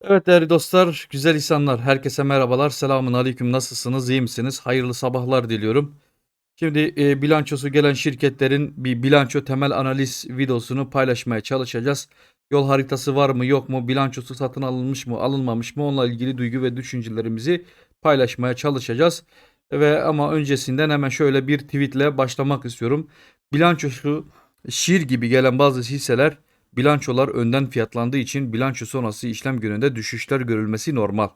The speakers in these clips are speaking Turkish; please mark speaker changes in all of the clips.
Speaker 1: Evet değerli dostlar, güzel insanlar, herkese merhabalar. Selamun aleyküm. Nasılsınız? iyi misiniz? Hayırlı sabahlar diliyorum. Şimdi e, bilançosu gelen şirketlerin bir bilanço temel analiz videosunu paylaşmaya çalışacağız. Yol haritası var mı yok mu? Bilançosu satın alınmış mı alınmamış mı? Onunla ilgili duygu ve düşüncelerimizi paylaşmaya çalışacağız. Ve ama öncesinden hemen şöyle bir tweetle başlamak istiyorum. Bilançosu şiir gibi gelen bazı hisseler Bilançolar önden fiyatlandığı için bilanço sonrası işlem gününde düşüşler görülmesi normal.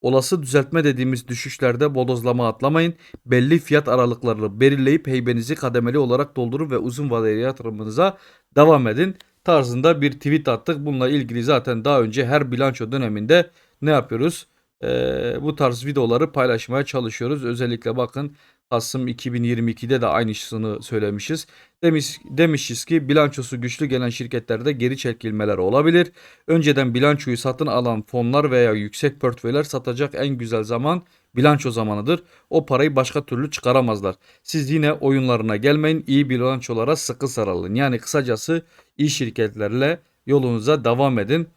Speaker 1: Olası düzeltme dediğimiz düşüşlerde bodozlama atlamayın. Belli fiyat aralıklarını belirleyip heybenizi kademeli olarak doldurun ve uzun vadeli yatırımınıza devam edin tarzında bir tweet attık. Bununla ilgili zaten daha önce her bilanço döneminde ne yapıyoruz? Ee, bu tarz videoları paylaşmaya çalışıyoruz. Özellikle bakın Kasım 2022'de de aynısını söylemişiz. Demiş, demişiz ki bilançosu güçlü gelen şirketlerde geri çekilmeler olabilir. Önceden bilançoyu satın alan fonlar veya yüksek portföyler satacak en güzel zaman bilanço zamanıdır. O parayı başka türlü çıkaramazlar. Siz yine oyunlarına gelmeyin. iyi bilançolara sıkı sarılın. Yani kısacası iyi şirketlerle yolunuza devam edin.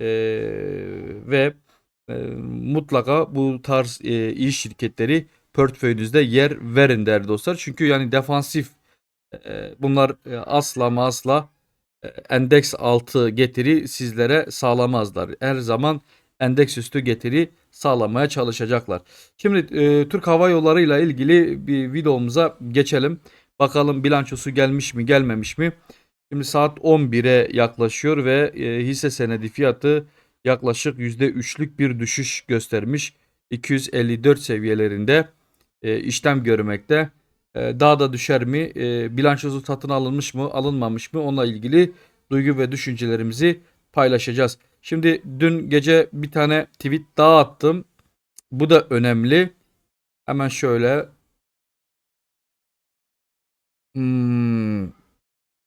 Speaker 1: Ee, ve e, mutlaka bu tarz e, iyi şirketleri portföyünüzde yer verin değerli dostlar. Çünkü yani defansif e, bunlar e, asla ama asla e, endeks altı getiri sizlere sağlamazlar. Her zaman endeks üstü getiri sağlamaya çalışacaklar. Şimdi Türk Hava Yolları ile ilgili bir videomuza geçelim. Bakalım bilançosu gelmiş mi gelmemiş mi? Şimdi saat 11'e yaklaşıyor ve hisse senedi fiyatı yaklaşık %3'lük bir düşüş göstermiş. 254 seviyelerinde e, işlem görmekte. E, daha da düşer mi? E, bilançosu satın alınmış mı, alınmamış mı? Onunla ilgili duygu ve düşüncelerimizi paylaşacağız. Şimdi dün gece bir tane tweet daha attım. Bu da önemli. Hemen şöyle. Hmm,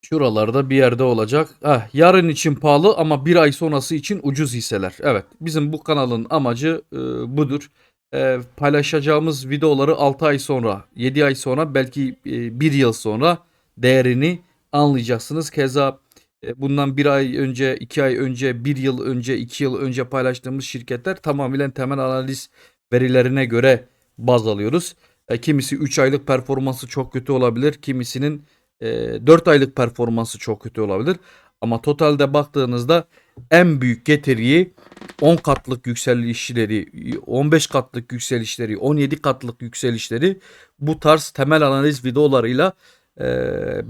Speaker 1: şuralarda bir yerde olacak. Ah, yarın için pahalı ama bir ay sonrası için ucuz hisseler. Evet, bizim bu kanalın amacı e, budur e, paylaşacağımız videoları 6 ay sonra, 7 ay sonra belki e, 1 yıl sonra değerini anlayacaksınız. Keza e, bundan 1 ay önce, 2 ay önce, 1 yıl önce, 2 yıl önce paylaştığımız şirketler tamamen temel analiz verilerine göre baz alıyoruz. E, kimisi 3 aylık performansı çok kötü olabilir. Kimisinin e, 4 aylık performansı çok kötü olabilir. Ama totalde baktığınızda en büyük getiriyi 10 katlık yükselişleri, 15 katlık yükselişleri, 17 katlık yükselişleri bu tarz temel analiz videolarıyla e,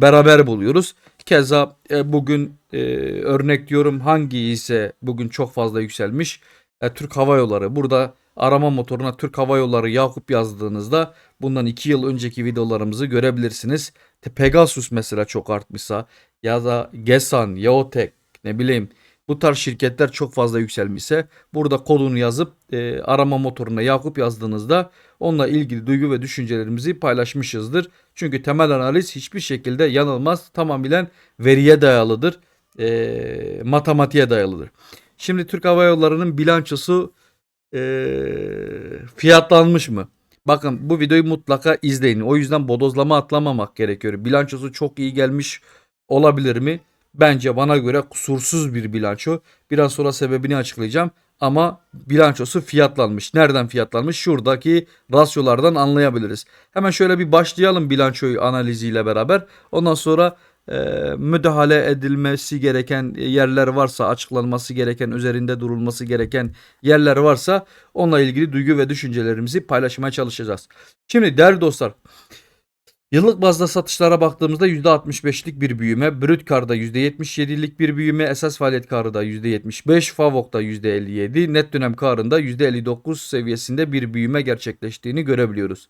Speaker 1: beraber buluyoruz. Keza e, bugün e, örnek diyorum hangi ise bugün çok fazla yükselmiş. E, Türk Hava Yolları. Burada arama motoruna Türk Hava Yolları Yakup yazdığınızda bundan 2 yıl önceki videolarımızı görebilirsiniz. Pegasus mesela çok artmışsa ya da Gesan, Yaotek ne bileyim bu tarz şirketler çok fazla yükselmişse burada kodunu yazıp e, arama motoruna Yakup yazdığınızda onunla ilgili duygu ve düşüncelerimizi paylaşmışızdır. Çünkü temel analiz hiçbir şekilde yanılmaz. Tamamen veriye dayalıdır. E, matematiğe dayalıdır. Şimdi Türk Hava Yolları'nın bilançosu e, fiyatlanmış mı? Bakın bu videoyu mutlaka izleyin. O yüzden bodozlama atlamamak gerekiyor. Bilançosu çok iyi gelmiş olabilir mi? Bence bana göre kusursuz bir bilanço. Biraz sonra sebebini açıklayacağım. Ama bilançosu fiyatlanmış. Nereden fiyatlanmış? Şuradaki rasyolardan anlayabiliriz. Hemen şöyle bir başlayalım bilançoyu analiziyle beraber. Ondan sonra müdahale edilmesi gereken yerler varsa, açıklanması gereken, üzerinde durulması gereken yerler varsa onunla ilgili duygu ve düşüncelerimizi paylaşmaya çalışacağız. Şimdi değerli dostlar, Yıllık bazda satışlara baktığımızda %65'lik bir büyüme, brüt karda %77'lik bir büyüme, esas faaliyet karında %75, FAVOK'ta %57, net dönem karında %59 seviyesinde bir büyüme gerçekleştiğini görebiliyoruz.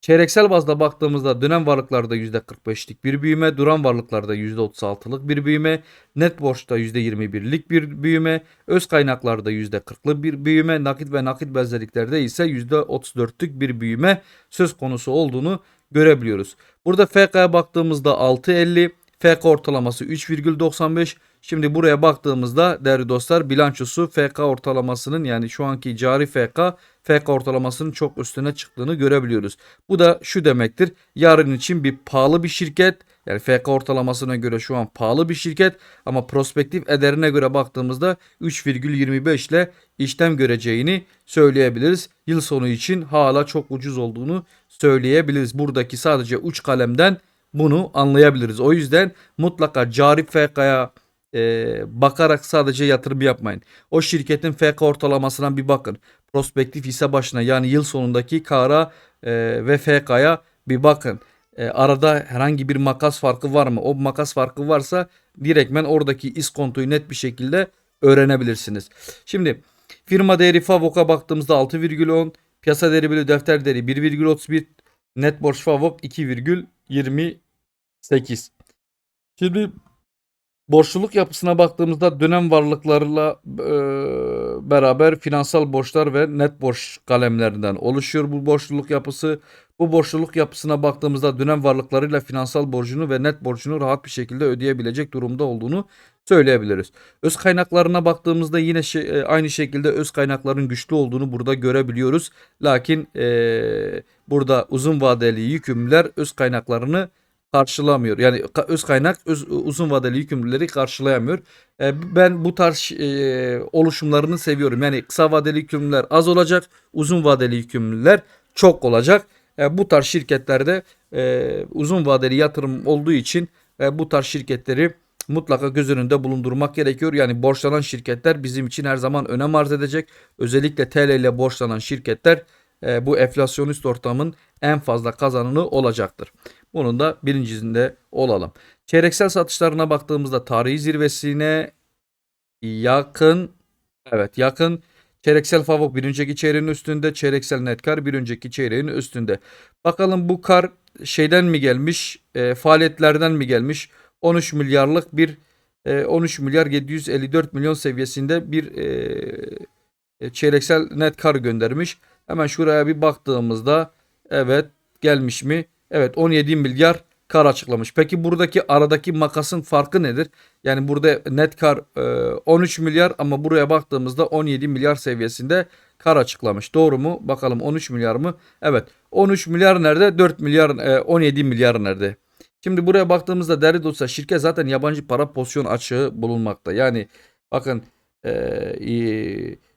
Speaker 1: Çeyreksel bazda baktığımızda dönem varlıklarda %45'lik bir büyüme, duran varlıklarda %36'lık bir büyüme, net borçta %21'lik bir büyüme, öz kaynaklarda %40'lık bir büyüme, nakit ve nakit benzerliklerde ise %34'lük bir büyüme söz konusu olduğunu görebiliyoruz. Burada FK'ya baktığımızda 6.50, FK ortalaması 3,95. Şimdi buraya baktığımızda değerli dostlar bilançosu FK ortalamasının yani şu anki cari FK FK ortalamasının çok üstüne çıktığını görebiliyoruz. Bu da şu demektir. Yarın için bir pahalı bir şirket yani FK ortalamasına göre şu an pahalı bir şirket ama prospektif ederine göre baktığımızda 3,25 ile işlem göreceğini söyleyebiliriz. Yıl sonu için hala çok ucuz olduğunu söyleyebiliriz. Buradaki sadece uç kalemden bunu anlayabiliriz. O yüzden mutlaka cari FK'ya e, bakarak sadece yatırım yapmayın. O şirketin FK ortalamasına bir bakın. Prospektif hisse başına yani yıl sonundaki kara e, ve FK'ya bir bakın. E, arada herhangi bir makas farkı var mı? O makas farkı varsa direktmen oradaki iskontoyu net bir şekilde öğrenebilirsiniz. Şimdi firma değeri Favok'a baktığımızda 6,10, piyasa değeri bölü defter değeri 1,31, net borç Favok 2,28. Şimdi borçluluk yapısına baktığımızda dönem varlıklarla e, beraber finansal borçlar ve net borç kalemlerinden oluşuyor bu borçluluk yapısı. Bu borçluluk yapısına baktığımızda dönem varlıklarıyla finansal borcunu ve net borcunu rahat bir şekilde ödeyebilecek durumda olduğunu söyleyebiliriz. Öz kaynaklarına baktığımızda yine şey, e, aynı şekilde öz kaynakların güçlü olduğunu burada görebiliyoruz. Lakin e, burada uzun vadeli yükümlüler öz kaynaklarını karşılamıyor. Yani öz kaynak öz, uzun vadeli yükümlüleri karşılayamıyor. E, ben bu tarz e, oluşumlarını seviyorum. Yani kısa vadeli yükümlüler az olacak, uzun vadeli yükümlüler çok olacak. E, bu tarz şirketlerde e, uzun vadeli yatırım olduğu için e, bu tarz şirketleri mutlaka göz önünde bulundurmak gerekiyor. Yani borçlanan şirketler bizim için her zaman önem arz edecek. Özellikle TL ile borçlanan şirketler e, bu enflasyonist ortamın en fazla kazananı olacaktır. Bunun da birincisinde olalım. Çeyreksel satışlarına baktığımızda tarihi zirvesine yakın evet yakın çeyreksel favok bir önceki çeyreğin üstünde çeyreksel net kar bir önceki çeyreğin üstünde. Bakalım bu kar şeyden mi gelmiş e, faaliyetlerden mi gelmiş 13 milyarlık bir e, 13 milyar 754 milyon seviyesinde bir e, e, çeyreksel net kar göndermiş. Hemen şuraya bir baktığımızda evet gelmiş mi? Evet 17 milyar kar açıklamış. Peki buradaki aradaki makasın farkı nedir? Yani burada net kar e, 13 milyar ama buraya baktığımızda 17 milyar seviyesinde kar açıklamış. Doğru mu? Bakalım 13 milyar mı? Evet. 13 milyar nerede? 4 milyar e, 17 milyar nerede? Şimdi buraya baktığımızda değerli dostlar şirket zaten yabancı para pozisyon açığı bulunmakta. Yani bakın e,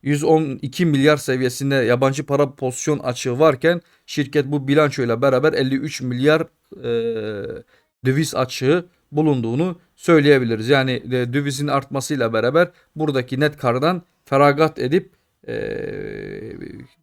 Speaker 1: 112 milyar seviyesinde yabancı para pozisyon açığı varken şirket bu bilançoyla beraber 53 milyar e, döviz açığı bulunduğunu söyleyebiliriz. Yani e, dövizin artmasıyla beraber buradaki net kardan feragat edip e,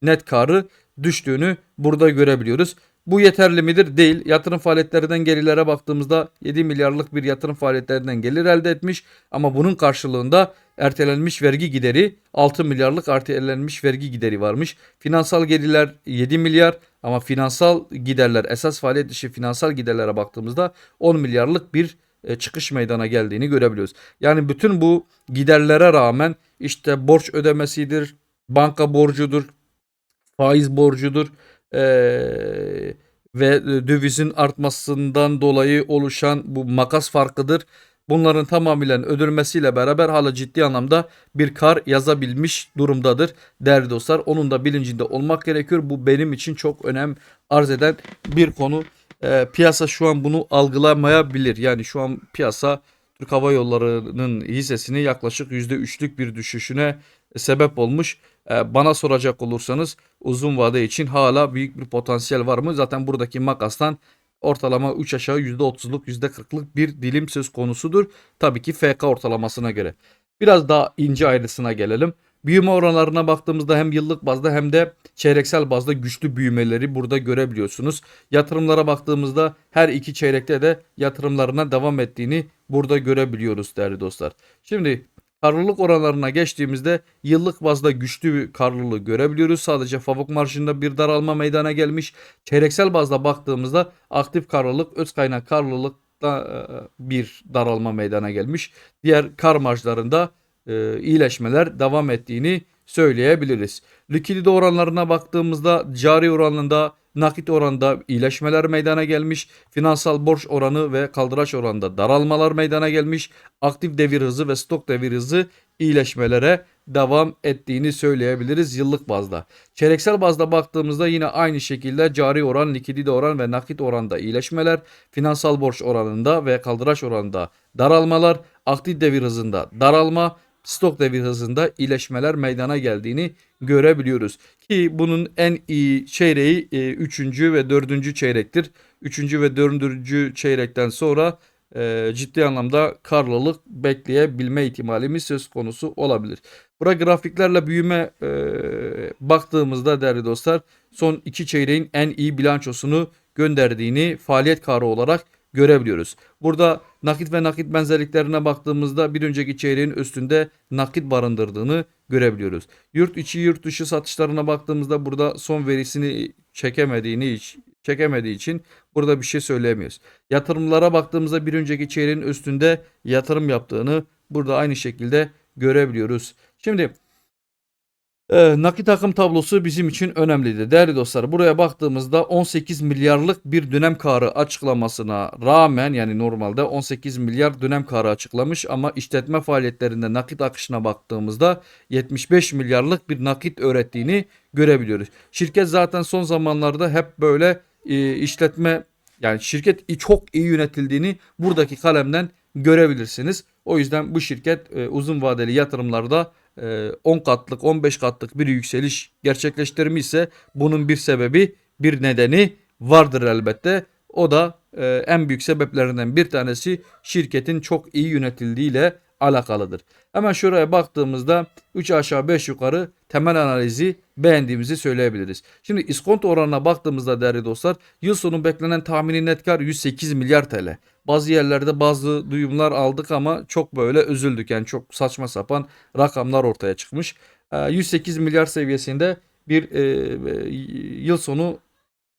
Speaker 1: net karı düştüğünü burada görebiliyoruz. Bu yeterli midir? Değil. Yatırım faaliyetlerinden gelirlere baktığımızda 7 milyarlık bir yatırım faaliyetlerinden gelir elde etmiş ama bunun karşılığında ertelenmiş vergi gideri 6 milyarlık ertelenmiş vergi gideri varmış. Finansal gelirler 7 milyar ama finansal giderler esas faaliyet dışı finansal giderlere baktığımızda 10 milyarlık bir e, çıkış meydana geldiğini görebiliyoruz. Yani bütün bu giderlere rağmen işte borç ödemesidir, banka borcudur, faiz borcudur e, ve dövizin artmasından dolayı oluşan bu makas farkıdır. Bunların tamamıyla ödülmesiyle beraber hala ciddi anlamda bir kar yazabilmiş durumdadır değerli dostlar. Onun da bilincinde olmak gerekiyor. Bu benim için çok önem arz eden bir konu. E, piyasa şu an bunu algılamayabilir. Yani şu an piyasa Türk Hava Yolları'nın hissesini yaklaşık %3'lük bir düşüşüne sebep olmuş. E, bana soracak olursanız uzun vade için hala büyük bir potansiyel var mı? Zaten buradaki makastan ortalama 3 aşağı %30'luk %40'lık bir dilim söz konusudur. Tabii ki FK ortalamasına göre. Biraz daha ince ayrısına gelelim. Büyüme oranlarına baktığımızda hem yıllık bazda hem de çeyreksel bazda güçlü büyümeleri burada görebiliyorsunuz. Yatırımlara baktığımızda her iki çeyrekte de yatırımlarına devam ettiğini burada görebiliyoruz değerli dostlar. Şimdi karlılık oranlarına geçtiğimizde yıllık bazda güçlü bir karlılığı görebiliyoruz. Sadece favok marjında bir daralma meydana gelmiş. Çeyreksel bazda baktığımızda aktif karlılık, öz kaynak karlılıkta e, bir daralma meydana gelmiş. Diğer kar marjlarında e, iyileşmeler devam ettiğini söyleyebiliriz. Likidite oranlarına baktığımızda cari oranında nakit oranda iyileşmeler meydana gelmiş. Finansal borç oranı ve kaldıraç oranında daralmalar meydana gelmiş. Aktif devir hızı ve stok devir hızı iyileşmelere devam ettiğini söyleyebiliriz yıllık bazda. Çeyreksel bazda baktığımızda yine aynı şekilde cari oran, likidite oran ve nakit oranda iyileşmeler, finansal borç oranında ve kaldıraç oranında daralmalar, aktif devir hızında daralma, stok devir hızında iyileşmeler meydana geldiğini görebiliyoruz. Ki bunun en iyi çeyreği 3. ve 4. çeyrektir. 3. ve 4. çeyrekten sonra e, ciddi anlamda karlılık bekleyebilme ihtimalimiz söz konusu olabilir. Burada grafiklerle büyüme e, baktığımızda değerli dostlar son iki çeyreğin en iyi bilançosunu gönderdiğini faaliyet karı olarak görebiliyoruz. Burada nakit ve nakit benzerliklerine baktığımızda bir önceki çeyreğin üstünde nakit barındırdığını görebiliyoruz. Yurt içi yurt dışı satışlarına baktığımızda burada son verisini çekemediğini çekemediği için burada bir şey söyleyemiyoruz. Yatırımlara baktığımızda bir önceki çeyreğin üstünde yatırım yaptığını burada aynı şekilde görebiliyoruz. Şimdi e, nakit akım tablosu bizim için önemliydi. Değerli dostlar buraya baktığımızda 18 milyarlık bir dönem karı açıklamasına rağmen yani normalde 18 milyar dönem karı açıklamış ama işletme faaliyetlerinde nakit akışına baktığımızda 75 milyarlık bir nakit öğrettiğini görebiliyoruz. Şirket zaten son zamanlarda hep böyle e, işletme yani şirket çok iyi yönetildiğini buradaki kalemden görebilirsiniz. O yüzden bu şirket e, uzun vadeli yatırımlarda 10 katlık 15 katlık bir yükseliş gerçekleştirmişse bunun bir sebebi bir nedeni vardır elbette. O da e, en büyük sebeplerinden bir tanesi şirketin çok iyi yönetildiğiyle alakalıdır. Hemen şuraya baktığımızda 3 aşağı 5 yukarı temel analizi beğendiğimizi söyleyebiliriz. Şimdi iskonto oranına baktığımızda değerli dostlar yıl sonu beklenen tahmini net kar 108 milyar TL. Bazı yerlerde bazı duyumlar aldık ama çok böyle üzüldük. Yani çok saçma sapan rakamlar ortaya çıkmış. 108 milyar seviyesinde bir e, yıl sonu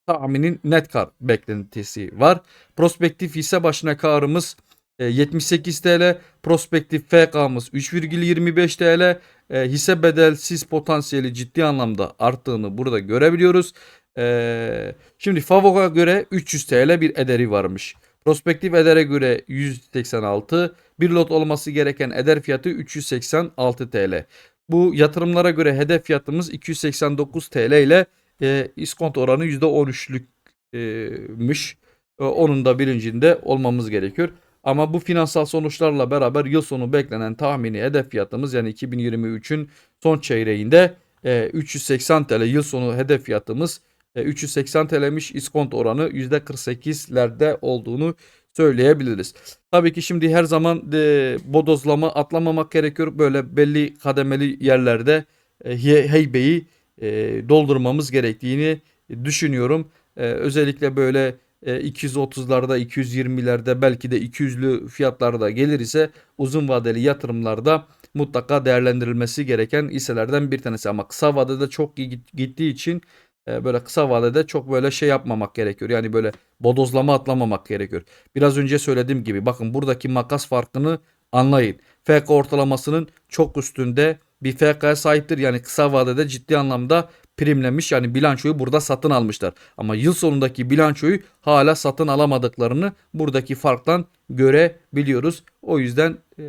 Speaker 1: tahminin net kar beklentisi var. Prospektif hisse başına karımız 78 TL, prospektif FK'mız 3,25 TL, e, hisse bedelsiz potansiyeli ciddi anlamda arttığını burada görebiliyoruz. E, şimdi Favok'a göre 300 TL bir ederi varmış. Prospektif edere göre 186, bir lot olması gereken eder fiyatı 386 TL. Bu yatırımlara göre hedef fiyatımız 289 TL ile e, iskont oranı %13'lükmüş. E, onun da bilincinde olmamız gerekiyor. Ama bu finansal sonuçlarla beraber yıl sonu beklenen tahmini hedef fiyatımız yani 2023'ün son çeyreğinde e, 380 TL yıl sonu hedef fiyatımız e, 380 TL'miş iskont oranı %48'lerde olduğunu söyleyebiliriz. Tabii ki şimdi her zaman e, bodozlama atlamamak gerekiyor. Böyle belli kademeli yerlerde e, heybeyi e, doldurmamız gerektiğini düşünüyorum. E, özellikle böyle 230'larda, e, 220'lerde belki de 200'lü fiyatlarda gelir ise uzun vadeli yatırımlarda mutlaka değerlendirilmesi gereken hisselerden bir tanesi. Ama kısa vadede çok iyi gittiği için e, böyle kısa vadede çok böyle şey yapmamak gerekiyor. Yani böyle bodozlama atlamamak gerekiyor. Biraz önce söylediğim gibi bakın buradaki makas farkını anlayın. FK ortalamasının çok üstünde bir FK'ya sahiptir. Yani kısa vadede ciddi anlamda primlemiş. Yani bilançoyu burada satın almışlar. Ama yıl sonundaki bilançoyu hala satın alamadıklarını buradaki farktan görebiliyoruz. O yüzden e,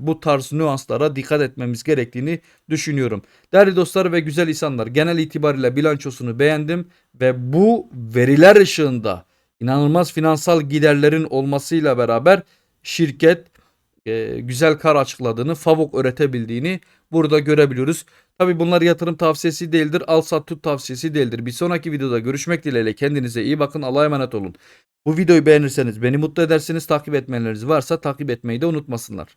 Speaker 1: bu tarz nüanslara dikkat etmemiz gerektiğini düşünüyorum. Değerli dostlar ve güzel insanlar genel itibariyle bilançosunu beğendim ve bu veriler ışığında inanılmaz finansal giderlerin olmasıyla beraber şirket e, güzel kar açıkladığını, favok öğretebildiğini burada görebiliyoruz. Tabi bunlar yatırım tavsiyesi değildir. Al sat tut tavsiyesi değildir. Bir sonraki videoda görüşmek dileğiyle kendinize iyi bakın. Allah'a emanet olun. Bu videoyu beğenirseniz beni mutlu edersiniz. Takip etmeleriniz varsa takip etmeyi de unutmasınlar.